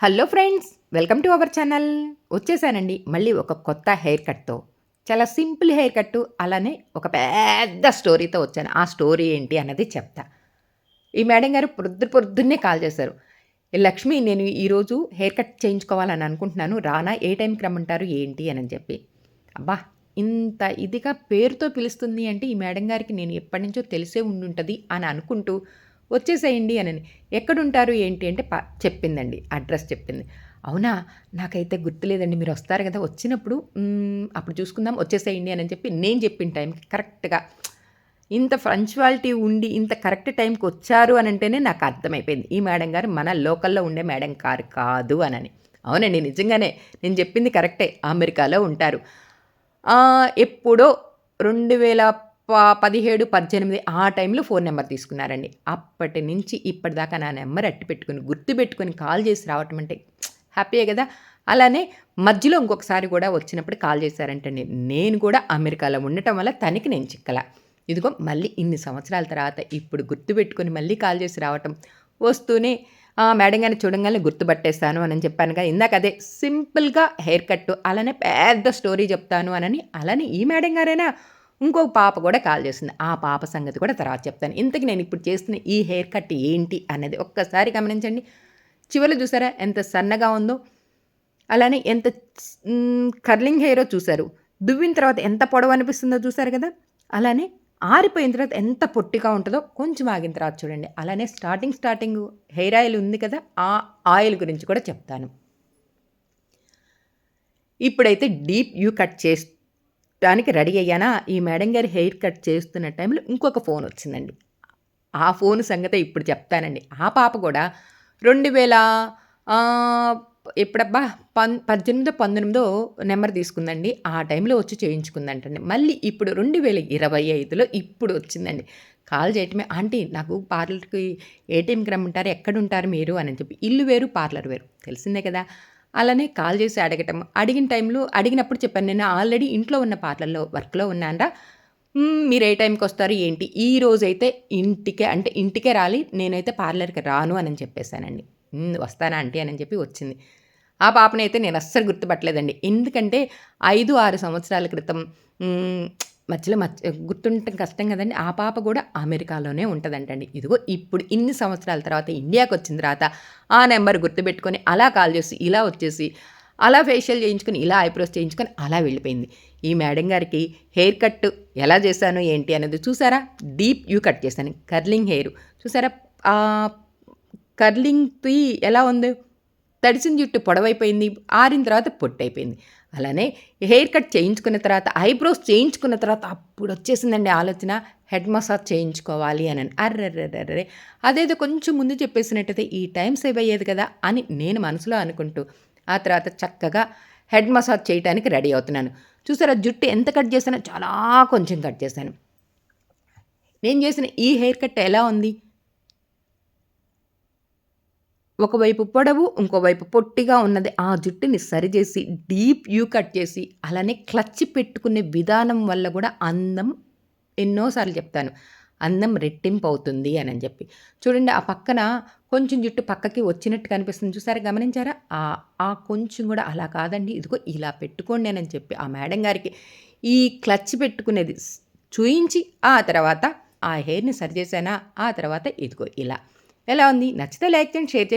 Hello friends welcome to our channel. వచ్చేసానండి మళ్ళీ ఒక కొత్త హెయిర్ కట్తో. చాలా సింపుల్ హెయిర్ కట్టు అలానే ఒక పెద్ద స్టోరీతో వచ్చాను. ఆ స్టోరీ ఏంటి అన్నది చెప్తా. ఈ మేడం గారు పొద్దు పొద్దున్నే కాల్ చేశారు. లక్ష్మి నేను ఈరోజు హెయిర్ కట్ చేయించుకోవాలని అనుకుంటున్నాను. రానా ఏ టైంకి రమ్మంటారు ఏంటి అని చెప్పి. అబ్బా ఇంత ఇదిగా పేరుతో పిలుస్తుంది అంటే ఈ మేడం గారికి నేను ఎప్పటి నుంచో తెలిసే ఉండుంటుంది అని అనుకుంటూ వచ్చేసేయండి అని ఎక్కడుంటారు ఏంటి అంటే పా చెప్పిందండి. అడ్రస్ చెప్పింది. అవునా? నాకైతే గుర్తులేదండి. మీరు వస్తారు కదా వచ్చినప్పుడు అప్పుడు చూసుకుందాం వచ్చేసేయండి అని చెప్పి నేను చెప్పిన టైంకి కరెక్ట్గా ఇంత ఫ్రంచువాలిటీ ఉండి ఇంత కరెక్ట్ టైంకి వచ్చారు అని అంటేనే నాకు అర్థమైపోయింది. ఈ మేడం గారు మన లోకల్లో ఉండే మేడం కారు కాదు అనని. అవునండి నిజంగానే. నేను చెప్పింది కరెక్టే. అమెరికాలో ఉంటారు. ఎప్పుడో రెండు వేల పదిహేడు పద్దెనిమిది ఆ టైంలో ఫోన్ నెంబర్ తీసుకున్నారండి. అప్పటి నుంచి ఇప్పటిదాకా నా నెంబర్ అట్టి పెట్టుకుని గుర్తు పెట్టుకుని కాల్ చేసి రావటం అంటే హ్యాపీయే కదా. అలానే మధ్యలో ఇంకొకసారి కూడా వచ్చినప్పుడు కాల్ చేశారంటండి. నేను కూడా అమెరికాలో ఉండటం వల్ల తనకి నేను చిక్కల. ఇదిగో మళ్ళీ ఇన్ని సంవత్సరాల తర్వాత ఇప్పుడు గుర్తుపెట్టుకొని మళ్ళీ కాల్ చేసి రావటం వస్తూనే మేడం గారిని చూడంగానే గుర్తుపట్టేస్తాను అని చెప్పాను కదా. ఇందాక అదే సింపుల్గా హెయిర్ కట్ అలానే పెద్ద స్టోరీ చెప్తాను అనని అలానే ఈ మేడం గారైనా? ఇంకొక పాప కూడా కాల్ చేసింది. ఆ పాప సంగతి కూడా తర్వాత చెప్తాను. ఇంతకీ నేను ఇప్పుడు చేస్తున్న ఈ హెయిర్ కట్ ఏంటి అనేది ఒక్కసారి గమనించండి. చివరిలో చూసారా? ఎంత సన్నగా ఉందో. అలానే ఎంత కర్లింగ్ హెయిరో చూశారు. దువ్విన తర్వాత ఎంత పొడవు అనిపిస్తుందో చూసారు కదా? అలానే ఆరిపోయిన తర్వాత ఎంత పొట్టిగా ఉంటుందో కొంచెం ఆగిన తర్వాత చూడండి. అలానే స్టార్టింగ్ స్టార్టింగ్ హెయిర్ ఆయిల్ ఉంది కదా? ఆ ఆయిల్ గురించి కూడా చెప్తాను. ఇప్పుడైతే డీప్ యూ కట్ దానికి రెడీ అయ్యానా? ఈ మేడం గారి హెయిర్ కట్ చేస్తున్న టైంలో ఇంకొక ఫోన్ వచ్చిందండి. ఆ ఫోన్ సంగతే ఇప్పుడు చెప్తానండి. ఆ పాప కూడా రెండు వేల ఎప్పుడబ్బా? పన్ పద్దెనిమిదో పంతొమ్మిదో నెంబర్ తీసుకుందండి. ఆ టైంలో వచ్చి చేయించుకుందంటండి. మళ్ళీ ఇప్పుడు రెండు వేల ఇరవై ఐదులో ఇప్పుడు వచ్చిందండి. కాల్ చేయటమే ఆంటీ నాకు పార్లర్కి ఏటీఎంకి రమ్మంటారు ఎక్కడ ఉంటారు? మీరు? అని చెప్పి ఇల్లు వేరు పార్లర్ వేరు. తెలిసిందే కదా. అలానే కాల్ చేసి అడగటం. అడిగిన టైంలో అడిగినప్పుడు చెప్పాను నేను ఆల్రెడీ ఇంట్లో ఉన్న పార్లర్లో వర్క్లో ఉన్నానరా. మీరు ఏ టైంకి వస్తారు ఏంటి? ఈ రోజైతే ఇంటికే అంటే ఇంటికే రాలి నేనైతే పార్లర్కి రాను అని చెప్పేశానండి. వస్తానా ఆంటీ అని చెప్పి వచ్చింది. ఆ పాపనైతే నేను అస్సలు గుర్తుపట్టలేదండి. ఎందుకంటే ఐదు ఆరు సంవత్సరాల క్రితం మధ్యలో మర్చి గుర్తుండటం కష్టం కదండి. ఆ పాప కూడా అమెరికాలోనే ఉంటుందంటండి. ఇదిగో ఇప్పుడు ఇన్ని సంవత్సరాల తర్వాత ఇండియాకి వచ్చిన తర్వాత ఆ నెంబర్ గుర్తుపెట్టుకొని అలా కాల్ చేసి ఇలా వచ్చేసి అలా ఫేషియల్ చేయించుకొని ఇలా ఐబ్రోస్ చేయించుకొని అలా వెళ్ళిపోయింది. ఈ మేడం గారికి హెయిర్ కట్ ఎలా చేశాను ఏంటి అనేది చూసారా? డీప్ యూ కట్ చేశాను. Curling hair. చూసారా? కర్లింగ్ కర్లింగ్ది ఎలా ఉంది? తడిసిన జుట్టు పొడవైపోయింది. ఆరిన తర్వాత పొట్టయిపోయింది అలానే హెయిర్ కట్ చేయించుకున్న తర్వాత ఐబ్రోస్ చేయించుకున్న తర్వాత అప్పుడు వచ్చేసిందండి ఆలోచన హెడ్ మసాజ్ చేయించుకోవాలి అని అర్రర్రర్రే అదేదో కొంచెం ముందు చెప్పేసినట్టయితే ఈ టైం సేవ్ అయ్యేది కదా అని నేను మనసులో అనుకుంటూ ఆ తర్వాత చక్కగా హెడ్ మసాజ్ చేయడానికి రెడీ అవుతున్నాను. చూసారా జుట్టు ఎంత కట్ చేశానో? చాలా కొంచెం కట్ చేశాను. నేను చేసిన ఈ హెయిర్ కట్ ఎలా ఉంది? ఒకవైపు పొడవు ఇంకోవైపు పొట్టిగా ఉన్నది. ఆ జుట్టుని సరిచేసి డీప్ యూ కట్ చేసి అలానే క్లచ్ పెట్టుకునే విధానం వల్ల కూడా అందం ఎన్నోసార్లు చెప్తాను. అందం రెట్టింపు అవుతుంది అని అని చెప్పి. చూడండి ఆ పక్కన కొంచెం జుట్టు పక్కకి వచ్చినట్టు కనిపిస్తుంది. చూసారా గమనించారా? ఆ ఆ కొంచెం కూడా అలా కాదండి. ఇదిగో ఇలా పెట్టుకోండి అని చెప్పి ఆ మేడం గారికి ఈ క్లచ్ పెట్టుకునేది చూయించి ఆ తర్వాత ఆ హెయిర్ని సరిచేసానా ఆ తర్వాత ఇదిగో ఇలా. ఎలా ఉంది? నచ్చితే లైక్ చేయండి షేర్ చేయండి.